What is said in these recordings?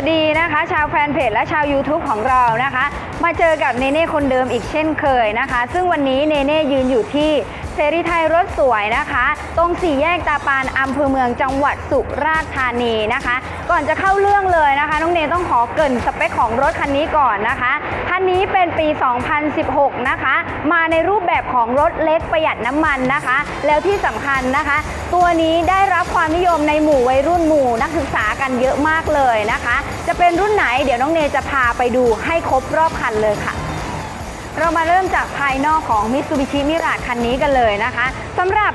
วัสดีนะคะ ชาวแฟนเพจและชาว YouTube ของเรานะคะ มาเจอกับเนเน่คนเดิมอีกเช่นเคยนะคะ ซึ่งวันนี้เนเน่ยืนอยู่ที่ เสรีไทยรถสวยนะคะ ตรงสี่แยกตาปานอำเภอเมืองจังหวัดสุราษฎร์ธานีนะคะ ก่อนจะเข้าเรื่องเลยนะคะ น้องเนต้องขอเกินสเปคของรถคันนี้ก่อนนะคะคันนี้เป็นปี 2016 นะคะ มาในรูปแบบของรถเล็กประหยัดน้ำมันนะคะ แล้วที่สำคัญนะคะ ตัวนี้ได้รับความนิยมในหมู่วัยรุ่นหมู่นักศึกษากันเยอะมากเลยนะคะ จะเป็นรุ่นไหนเดี๋ยวน้องเนจะพาไปดูให้ครบรอบคันเลยค่ะ เรามาเริ่มจากภายนอกของ Mitsubishi Mirage คันนี้กันเลยนะคะสำหรับ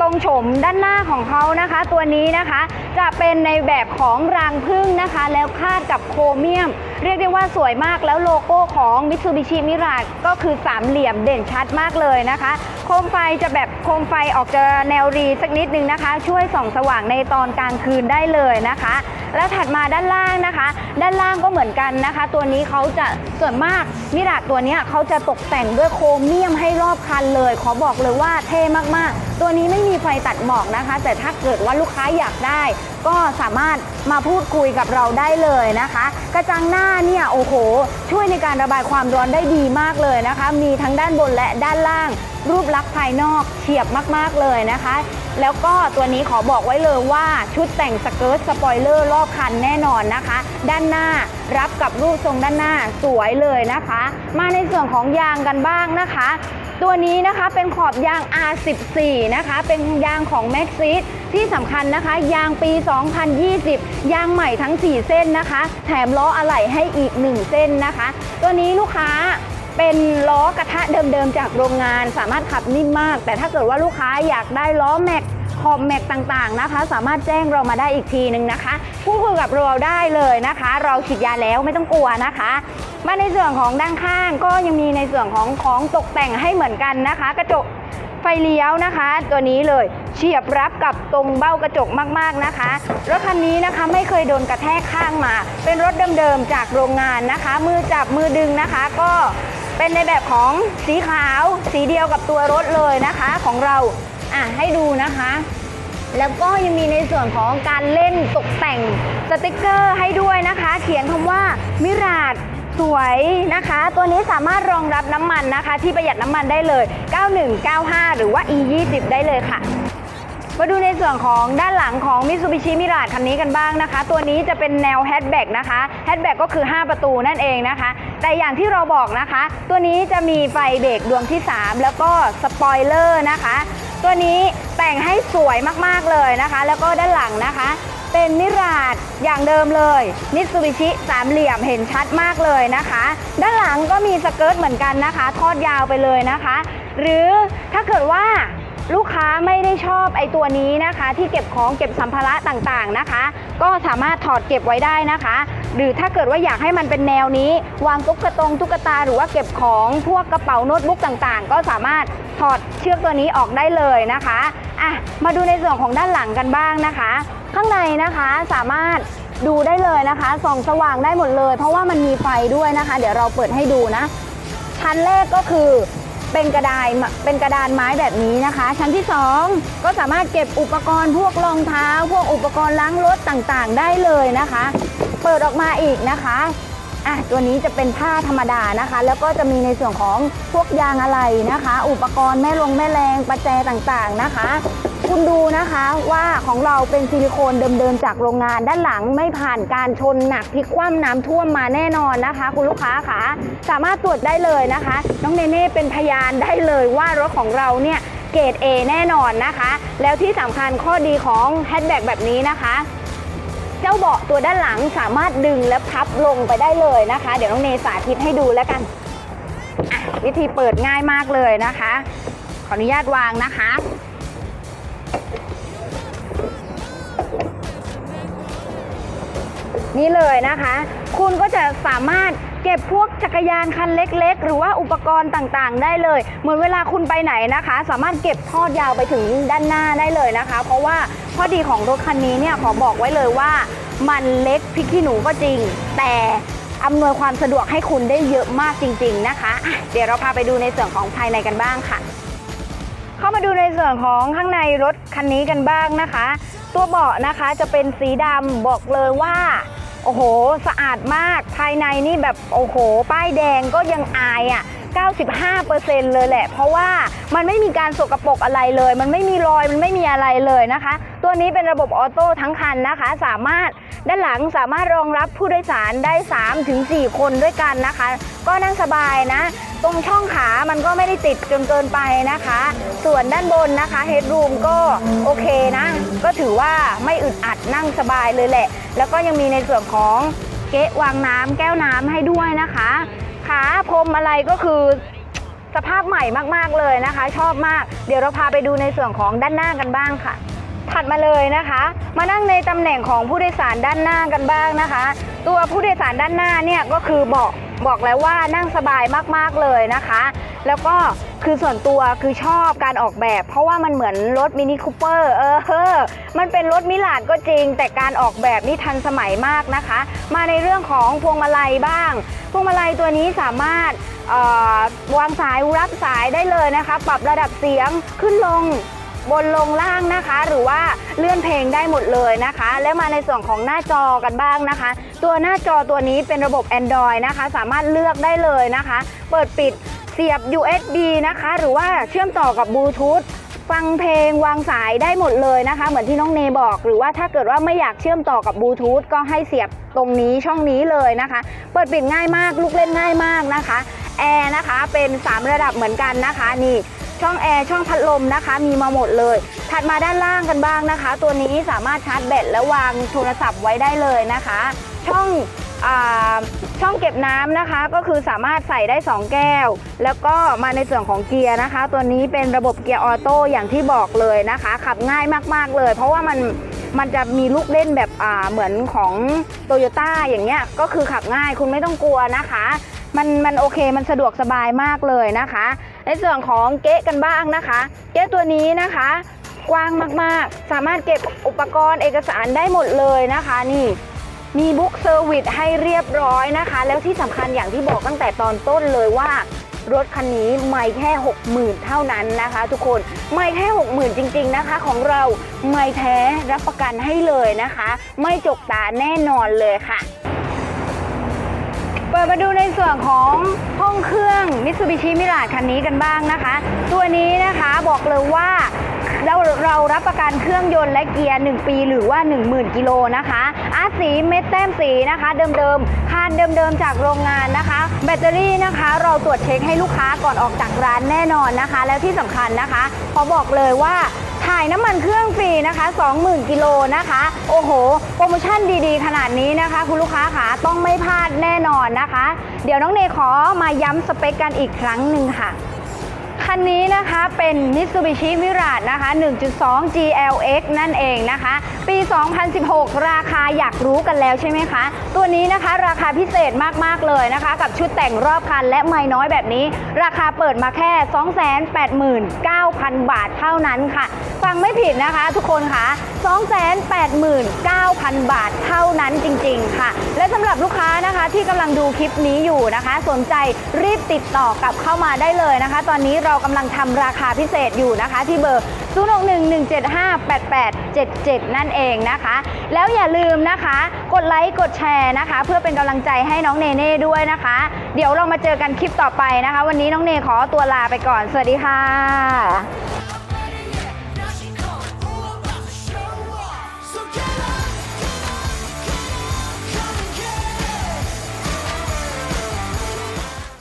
ตรงโฉมด้านหน้าของเขานะคะ ตัวนี้นะคะจะเป็นในแบบของรางพึ่งนะคะ แล้วคาดกับโครเมียมเรียกได้ว่าสวยมากแล้วโลโก้ของ Mitsubishi Mirage ก็คือสามเหลี่ยมเด่นชัดมากเลยนะคะ โคมไฟจะแบบโคมไฟออกจะแนวรีสักนิดนึงนะคะ ช่วยส่องสว่างในตอนกลางคืนได้เลยนะคะ แล้วถัดมาด้านล่างนะคะ ด้านล่างก็เหมือนกันนะคะ ตัวนี้เขาจะส่วนมากมิราตัวนี้เขาจะตกแต่งด้วยโครเมียมให้รอบคันเลย ขอบอกเลยว่าเท่มากๆ ตัวนี้ไม่มีไฟตัดหมอกนะคะ แต่ถ้าเกิดว่าลูกค้าอยากได้ ก็สามารถมาพูดคุยกับเราได้เลยนะคะ กระจังหน้าาเนี่ยโอ้โห ช่วยในการระบายความร้อนได้ดีมากเลยนะคะ มีทั้งด้านบนและด้านล่าง รูปลักษณ์ภายนอกเฉียบมากๆเลยนะคะ แล้วก็ตัวนี้ขอบอกไว้เลยว่าชุดแต่งสเกิร์ตสปอยเลอร์รอบคันแน่นอนนะคะ ด้านหน้ารับกับรูปทรงด้านหน้าสวยเลยนะคะ มาในส่วนของยางกันบ้างนะคะ ตัวนี้นะคะเป็นขอบยาง R14 นะคะ เป็นยางของ m a x ซิที่สำคัญนะคะ ยางปี 2020 ยางใหม่ทั้ง 4 เส้นนะคะ แถมล้ออะไหล่ให้อีก 1 เส้นนะคะ ตัวนี้ลูกค้าเป็นล้อกระทะเดิมๆจากโรงงานสามารถขับนิ่มมาก แต่ถ้าเกิดว่าลูกค้าอยากได้ล้อแม็กขอบแม็กต่างๆนะคะ สามารถแจ้งเรามาได้อีกทีนึงนะคะพูดคุยกับเราได้เลยนะคะ เราฉีดยาแล้วไม่ต้องกลัวนะคะ มาในส่วนของด้านข้างก็ยังมีในส่วนของของตกแต่งให้เหมือนกันนะคะ กระจกไฟเลี้ยวนะคะ ตัวนี้เลยเฉียบรับกับตรงเบ้ากระจกมากๆนะคะ รถคันนี้นะคะไม่เคยโดนกระแทกข้างมา เป็นรถเดิมๆจากโรงงานนะคะ มือจับมือดึงนะคะ ก็เป็นในแบบของสีขาวสีเดียวกับตัวรถเลยนะคะของเราอะให้ดูนะคะ แล้วก็ยังมีในส่วนของการเล่นตกแต่งสติกเกอร์ให้ด้วยนะคะ เขียนคำว่ามิราด สวยนะคะ ตัวนี้สามารถรองรับน้ำมันนะคะ ที่ประหยัดน้ำมันได้เลย 9195 หรือว่า e 2 0 ได้เลยค่ะ มาดูในส่วนของด้านหลังของ Mitsubishi Mirage คันนี้กันบ้างนะคะ ตัวนี้จะเป็นแนวแฮชแบ็กนะคะแฮชแบ็กก็คือ 5 ประตูนั่นเองนะคะ แต่อย่างที่เราบอกนะคะ ตัวนี้จะมีไฟเบรกดวงที่ 3 แล้วก็สปอยเลอร์นะคะ ตัวนี้แต่งให้สวยมากๆเลยนะคะ แล้วก็ด้านหลังนะคะ เป็นมิราดอย่างเดิมเลยมิตซูบิชิสามเหลี่ยมเห็นชัดมากเลยนะคะ ด้านหลังก็มีสเกิร์ตเหมือนกันนะคะ ทอดยาวไปเลยนะคะ หรือถ้าเกิดว่าลูกค้าไม่ได้ชอบไอตัวนี้นะคะ ที่เก็บของเก็บสัมภาระต่างๆนะคะ ก็สามารถถอดเก็บไว้ได้นะคะ หรือถ้าเกิดว่าอยากให้มันเป็นแนวนี้ วางตุ๊กตงตุ๊กตาหรือว่าเก็บของพวกกระเป๋าโน้ตบุ๊กต่างๆ ก็สามารถถอดเชือกตัวนี้ออกได้เลยนะคะอะมาดูในส่วนของด้านหลังกันบ้างนะคะ ข้างในนะคะสามารถดูได้เลยนะคะส่องสว่างได้หมดเลย เพราะว่ามันมีไฟด้วยนะคะ เดี๋ยวเราเปิดให้ดูนะ ชั้นแรกก็คือเป็นกระดานเป็นกระดานไม้แบบนี้นะคะ ชั้นที่ 2 ก็สามารถเก็บอุปกรณ์พวกรองเท้า พวกอุปกรณ์ล้างรถต่างๆ ได้เลยนะคะ เปิดออกมาอีกนะคะอะตัวนี้จะเป็นผ้าธรรมดานะคะ แล้วก็จะมีในส่วนของพวกยางอะไรนะคะ อุปกรณ์แม่ลงแม่แรงประแจต่างๆนะคะ คุณดูนะคะว่าของเราเป็นซิลิโคนเดิมๆจากโรงงานด้านหลังไม่ผ่านการชนหนักพลิกคว่ำน้ำท่วมมาแน่นอนนะคะ คุณลูกค้าคะสามารถตรวจได้เลยนะคะ น้องเนเน่เป็นพยานได้เลยว่ารถของเราเนี่ยเกรด A แน่นอนนะคะ แล้วที่สำคัญข้อดีของแฮชแบ็กแบบนี้นะคะเจ้าเบาะตัวด้านหลังสามารถดึงและพับลงไปได้เลยนะคะ เดี๋ยวน้องเนสาธิตให้ดูแล้วกันวิธีเปิดง่ายมากเลยนะคะ ขออนุญาตวางนะคะ นี่เลยนะคะ คุณก็จะสามารถเก็บพวกจักรยานคันเล็ก ๆ หรือว่าอุปกรณ์ต่างๆ ได้เลย เหมือนเวลาคุณไปไหนนะคะ สามารถเก็บทอดยาวไปถึงด้านหน้าได้เลยนะคะ เพราะว่าข้อดีของรถคันนี้เนี่ยขอบอกไว้เลยว่า มันเล็กพริกขี้หนูก็จริง แต่อำนวยความสะดวกให้คุณได้เยอะมากจริง ๆนะคะะเดี๋ยวเราพาไปดูในส่วนของภายในกันบ้างค่ะ เข้ามาดูในส่วนของข้างในรถคันนี้กันบ้างนะคะ ตัวเบาะนะคะจะเป็นสีดำบอกเลยว่าโอ้โห สะอาดมากภายในนี่แบบโอ้โห ป้ายแดงก็ยังอายอะ95%เลยแหละ เพราะว่ามันไม่มีการสกรปรกอะไรเลย มันไม่มีรอย มันไม่มีอะไรเลยนะคะ ตัวนี้เป็นระบบออโต้ทั้งคันนะคะ สามารถ ด้านหลังสามารถรองรับผู้โดยสารได้ 3-4 คนด้วยกันนะคะ ก็นั่งสบายนะ ตรงช่องขามันก็ไม่ได้ติดจนเกินไปนะคะ ส่วนด้านบนนะคะเฮดรูมก็โอเคนะ ก็ถือว่าไม่อึดอัดนั่งสบายเลยแหละ แล้วก็ยังมีในส่วนของเก๊ะวางน้ำแก้วน้ำให้ด้วยนะคะขาพรมอะไรก็คือสภาพใหม่มาก ๆ เลยนะคะ ชอบมาก เดี๋ยวเราพาไปดูในส่วนของด้านหน้ากันบ้างค่ะ ถัดมาเลยนะคะ มานั่งในตำแหน่งของผู้โดยสารด้านหน้ากันบ้างนะคะ ตัวผู้โดยสารด้านหน้าเนี่ยก็คือบอกบอกแล้วว่านั่งสบายมากๆเลยนะคะ แล้วก็คือส่วนตัวคือชอบการออกแบบ เพราะว่ามันเหมือนรถมินิคูเปอร์เออเฮอมันเป็นรถมิลาดก็จริง แต่การออกแบบนี่ทันสมัยมากนะคะ มาในเรื่องของพวงมาลัยบ้าง พวงมาลัยตัวนี้สามารถออวางสายรับสายได้เลยนะคะ ปรับระดับเสียงขึ้นลง บนลงล่างนะคะ หรือว่าเลื่อนเพลงได้หมดเลยนะคะ แล้วมาในส่วนของหน้าจอกันบ้างนะคะ ตัวหน้าจอตัวนี้เป็นระบบ Android นะคะ สามารถเลือกได้เลยนะคะ เปิดปิดเสียบ USB นะคะ หรือว่าเชื่อมต่อกับบลูทูธฟังเพลงวางสายได้หมดเลยนะคะ เหมือนที่น้องเนบอก หรือว่าถ้าเกิดว่าไม่อยากเชื่อมต่อกับบลูทูธก็ให้เสียบตรงนี้ช่องนี้เลยนะคะ เปิดปิดง่ายมาก ลูกเล่นง่ายมากนะคะแอร์นะคะเป็น 3 ระดับเหมือนกันนะคะนี่ ช่องแอร์ช่องพัดลมนะคะ มีมาหมดเลย ถัดมาด้านล่างกันบ้างนะคะ ตัวนี้สามารถชาร์จแบตและวางโทรศัพท์ไว้ได้เลยนะคะ ช่องอช่องเก็บน้ำนะคะ ก็คือสามารถใส่ได้ 2 แก้ว แล้วก็มาในส่วนของเกียร์นะคะ ตัวนี้เป็นระบบเกียร์ออโต้อย่างที่บอกเลยนะคะ ขับง่ายมากๆเลย เพราะว่ามันมันจะมีลูกเล่นแบบเหมือนของโตโยต้าอย่างเงี้ยก็คือขับง่ายคุณไม่ต้องกลัวนะคะ มันมันโอเคมันสะดวกสบายมากเลยนะคะ ในส่วนของเก๊ะกันบ้างนะคะ เก๊ะตัวนี้นะคะ กว้างมากๆ สามารถเก็บอุปกรณ์เอกสารได้หมดเลยนะคะนี่มีบุ๊กเซอร์วิสให้เรียบร้อยนะคะ แล้วที่สำคัญอย่างที่บอกตั้งแต่ตอนต้นเลยว่ารถคันนี้ไม่แค่ 60,000 เท่านั้นนะคะ ทุกคนไม่แค่ 60,000 จริง ๆนะคะ ของเราไม่แท้รับประกันให้เลยนะคะ ไม่จกตาแน่นอนเลยค่ะ ปิดมาดูในส่วนของห้องเครื่อง Mitsubishi Mirage คันนี้กันบ้างนะคะ ตัวนี้นะคะบอกเลยว่าเราเรารับประกันเครื่องยนต์และเกียร์ 1 ปีหรือว่า 10,000 กิโลนะคะอาสีเม็ดแต้มสีนะคะ เดิมๆคานเดิมๆจากโรงงานนะคะ แบตเตอรี่นะคะ เราตรวจเช็คให้ลูกค้าก่อนออกจากร้านแน่นอนนะคะ แล้วที่สำคัญนะคะขอบอกเลยว่า ถ่ายน้ำมันเครื่องฟรีนะคะ 20,000กิโลนะคะ โอ้โห โปรโมชั่นดีๆ ขนาดนี้นะคะ คุณลูกค้าขาต้องไม่พลาดแน่นอนนะคะ เดี๋ยวน้องเนยขอมาย้ำสเปคกันอีกครั้งหนึ่งค่ะคันนี้นะคะเป็น Mitsubishi Mirage นะคะ 1.2 GLX นั่นเองนะคะ ปี 2016 ราคาอยากรู้กันแล้วใช่ไหมคะ ตัวนี้นะคะราคาพิเศษมากๆเลยนะคะ กับชุดแต่งรอบคันและไม่น้อยแบบนี้ ราคาเปิดมาแค่ 289,000 บาทเท่านั้นค่ะ ฟังไม่ผิดนะคะทุกคนค่ะ 289,000 บาทเท่านั้นจริง ๆ ค่ะ และสำหรับลูกค้านะคะที่กำลังดูคลิปนี้อยู่นะคะ สนใจรีบติดต่อกลับเข้ามาได้เลยนะคะ ตอนนี้เรากำลังทำราคาพิเศษอยู่นะคะที่เบอร์ 0611758877 นั่นเองนะคะ แล้วอย่าลืมนะคะ กดไลค์กดแชร์นะคะ เพื่อเป็นกำลังใจให้น้องเนเน่ด้วยนะคะ เดี๋ยวเรามาเจอกันคลิปต่อไปนะคะ วันนี้น้องเนขอตัวลาไปก่อน สวัสดีค่ะ